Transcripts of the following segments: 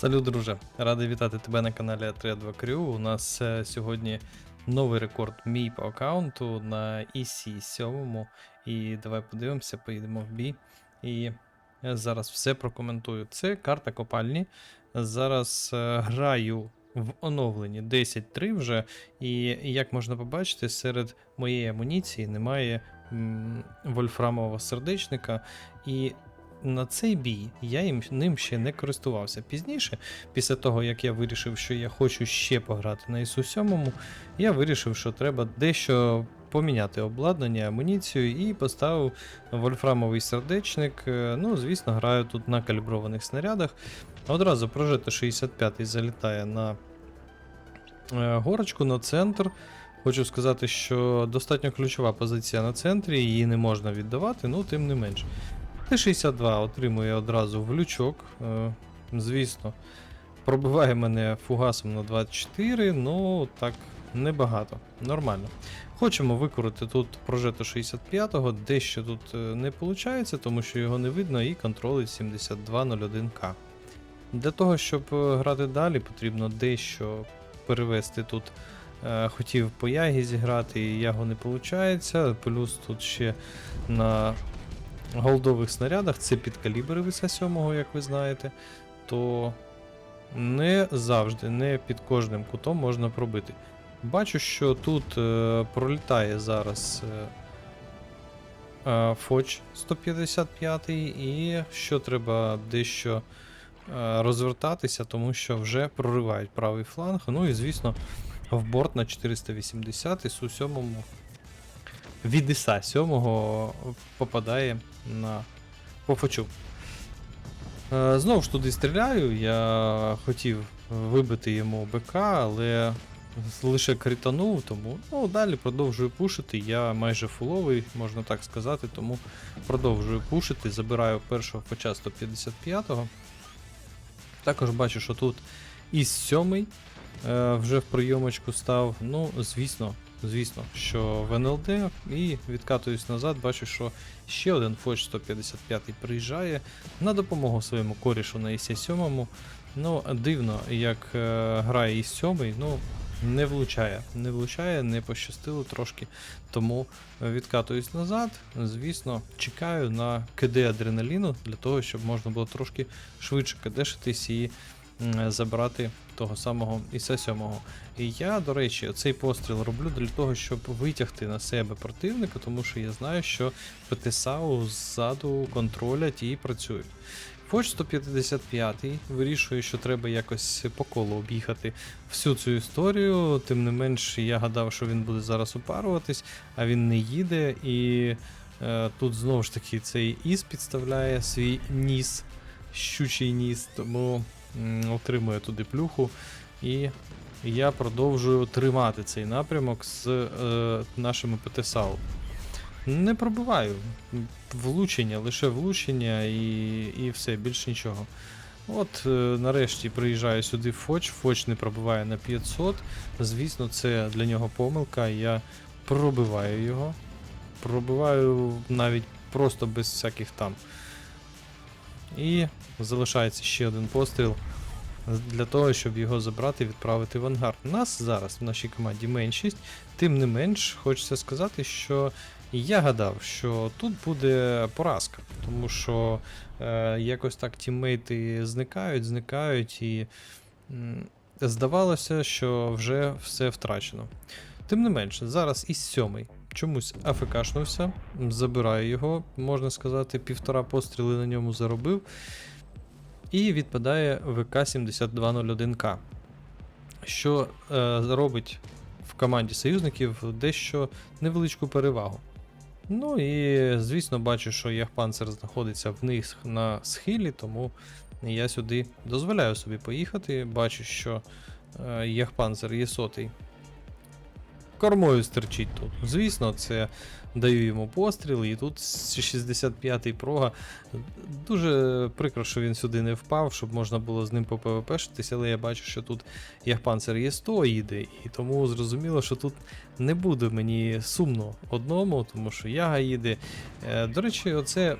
Салют, друже! Радий вітати тебе на каналі A32 Crew. У нас е, сьогодні новий рекорд мій по аккаунту на EC 7. І давай подивимося, поїдемо в бій. І я зараз все прокоментую. Це карта копальні. Зараз е, граю в оновленні 10.3 вже. І як можна побачити, серед моєї амуніції немає вольфрамового сердечника. І на цей бій я їм, ним ще не користувався. Пізніше, після того як я вирішив, що я хочу ще пограти на ісу 7, я вирішив, що треба дещо поміняти обладнання, амуніцію і поставив вольфрамовий сердечник. Е, Ну, звісно, граю тут на каліброваних снарядах. Одразу прожито 65 залітає на е, горочку, на центр. Хочу сказати, що достатньо ключова позиція на центрі, її не можна віддавати, ну тим не менш. Т-62 отримує одразу в лючок. Е, звісно, пробиває мене фугасом на 24, ну так небагато. Нормально. Хочемо викорити тут прожето 65-го, дещо тут е, не виходить, тому що його не видно, і контролить 7201К. Для того, щоб е, грати далі, потрібно дещо перевести тут. Хотів по ягі зіграти, і яго не виходить. Плюс тут ще на голдових снарядах, це під калібри виса 7, як ви знаєте, то не завжди, не під кожним кутом можна пробити. Бачу, що тут е, пролітає зараз е, е, Фоч 155 і що треба дещо е, розвертатися, тому що вже проривають правий фланг. Ну і звісно, в борт на 480 і су 7 від Іса 7 попадає на по Фочу. Е, Знову ж туди стріляю. Я хотів вибити йому БК, але лише кританув, тому ну, далі продовжую пушити. Я майже фуловий, можна так сказати, тому продовжую пушити. Забираю першого фоча 155-го. Також бачу, що тут із 7 е, вже в прийомочку став. Ну, звісно, звісно, що в НЛД і відкатуюсь назад, бачу, що ще один Фоч 155 приїжджає на допомогу своєму корішу на ІС 7. Ну, дивно, як е, грає із 7, ну, не влучає. Не влучає, не пощастило трошки. Тому відкатуюсь назад. Звісно, чекаю на КД адреналіну для того, щоб можна було трошки швидше кадешитись і забрати того самого Іса 7. І я, до речі, цей постріл роблю для того, щоб витягти на себе противника, тому що я знаю, що ПТСАУ ззаду контролять і працюють. Фоч 155 вирішує, що треба якось по колу об'їхати всю цю історію. Тим не менш, я гадав, що він буде зараз упаруватись, а він не їде. І е, тут знову ж таки цей іс підставляє свій ніс, щучий ніс, тому отримує туди плюху. І я продовжую тримати цей напрямок з е, нашими ПТСАУ. Не пробиваю. Влучення, лише влучення і, і все, більш нічого. От, е, нарешті приїжджаю сюди Фоч. Фоч не пробиває на 500. Звісно, це для нього помилка. Я пробиваю його. Пробиваю навіть просто без всяких там. І залишається ще один постріл для того, щоб його забрати і відправити в ангар. Нас зараз в нашій команді меншість, тим не менш, хочеться сказати, що я гадав, що тут буде поразка, тому що е, якось так тіммейти зникають, зникають, і м, здавалося, що вже все втрачено. Тим не менше, зараз із сьомий чомусь АФКшнувся, забираю його, можна сказати, півтора постріли на ньому заробив. І відпадає ВК-7201К, що е, робить в команді союзників дещо невеличку перевагу. Ну і звісно, бачу, що Яхпанцер знаходиться в них на схилі, тому я сюди дозволяю собі поїхати. Бачу, що е, Яхпанцер є сотий. Кормою стерчить тут. Звісно, це даю йому постріл, і тут 65-й прога. Дуже прикро, що він сюди не впав, щоб можна було з ним попвпшитись, але я бачу, що тут Яхпанцер є 100 їде, і тому зрозуміло, що тут не буде мені сумно одному, тому що яга їде. Е, До речі, оце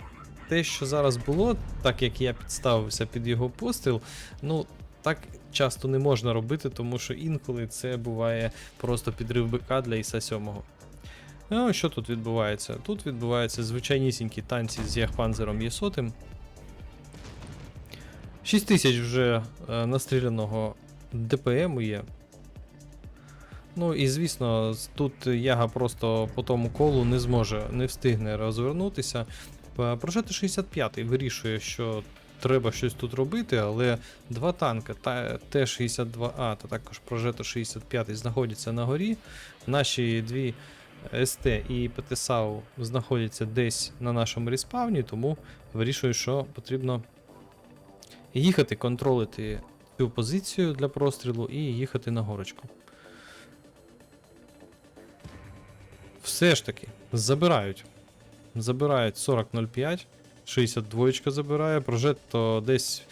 те, що зараз було, так як я підставився під його постріл, ну. так часто не можна робити, тому що інколи це буває просто підрив БК для Іса 7. Ну, що тут відбувається? Тут відбуваються звичайнісінькі танці з Яхпанзером Єсотим. 6 тисяч вже е, настріляного ДПМу є. Ну і звісно, тут Яга просто по тому колу не зможе, не встигне розвернутися. Е, Прожети 65 вирішує, що треба щось тут робити, але два танки, та Т-62А та також Прожето 65 знаходяться на горі. Наші дві СТ і ПТСАУ знаходяться десь на нашому респавні, тому вирішую, що потрібно їхати контролити цю позицію для прострілу і їхати на горочку. Все ж таки, забирають. Забирають 40.05, 62 забирає, прожетто десь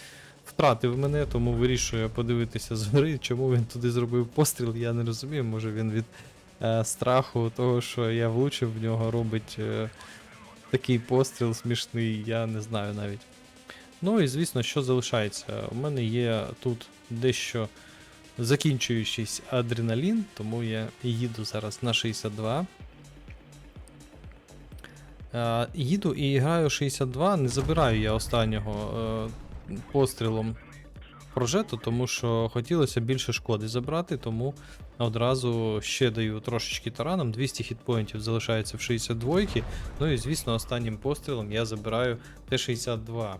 втратив мене, тому вирішує подивитися з гори, чому він туди зробив постріл, я не розумію. Може він від е, страху того, що я влучив в нього, робить е, такий постріл смішний, я не знаю навіть. Ну і звісно, що залишається. У мене є тут дещо закінчуючийсь адреналін, тому я їду зараз на 62. Е, їду і граю 62, не забираю я останнього е, пострілом прожету, тому що хотілося більше шкоди забрати, тому одразу ще даю трошечки тараном. 200 хітпоінтів залишається в 62. Ну і звісно, останнім пострілом я забираю Т-62.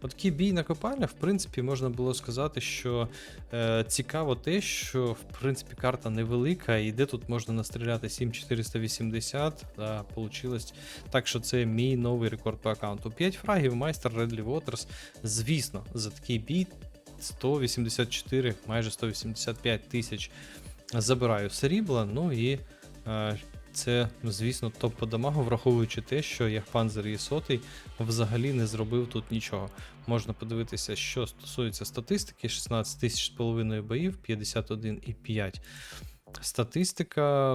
Такий бій на копальнях, в принципі, можна було сказати, що е, цікаво те, що в принципі карта невелика, і де тут можна настріляти 7480, да, получилось так, що це мій новий рекорд по аккаунту. 5 фрагів, майстер Редлі Waters. Звісно, за такий бій 184, майже 185 тисяч забираю срібла. Ну і е, це, звісно, топ по дамагу, враховуючи те, що Яхпанзер і сотий взагалі не зробив тут нічого. Можна подивитися, що стосується статистики: 16 тисяч з половиною боїв, 51,5. Статистика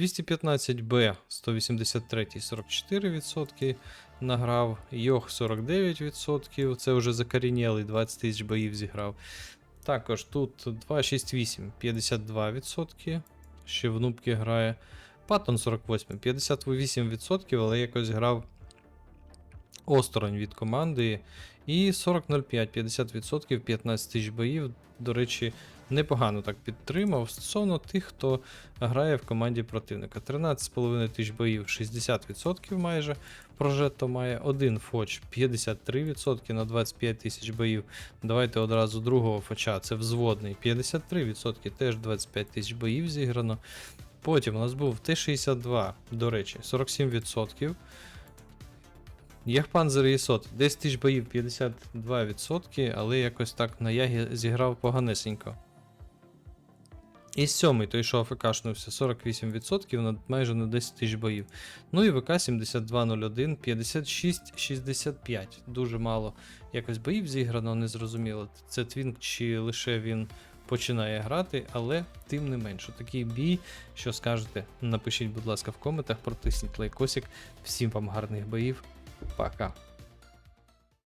215Б, 183, 44% награв, Йох 49%, це вже закорінєлий, 20 тисяч боїв зіграв. Також тут 268, 52%, ще в нубки грає. Паттон 48, 58%, але якось грав осторонь від команди. І 40.05, 50%, 15 тисяч боїв. До речі, непогано так підтримав стосовно тих, хто грає в команді противника. 13,5 тисяч боїв, 60% майже. Прожетто має один фоч 53% на 25 тисяч боїв. Давайте одразу другого фоча, це взводний. 53%, теж 25 тисяч боїв зіграно. Потім у нас був Т-62, до речі, 47%. Яхпанзер Єсот, 10 тисяч боїв 52%, але якось так на Ягі зіграв поганесенько. І сьомий той, що АФКшнувся 48% на майже на 10 тисяч боїв. Ну і ВК 7201, 56-65. Дуже мало якось боїв зіграно, незрозуміло. Це твінк чи лише він починає грати, але тим не менше, такий бій, що скажете, напишіть, будь ласка, в коментах, протисніть лайкосик. Всім вам гарних боїв. Пока.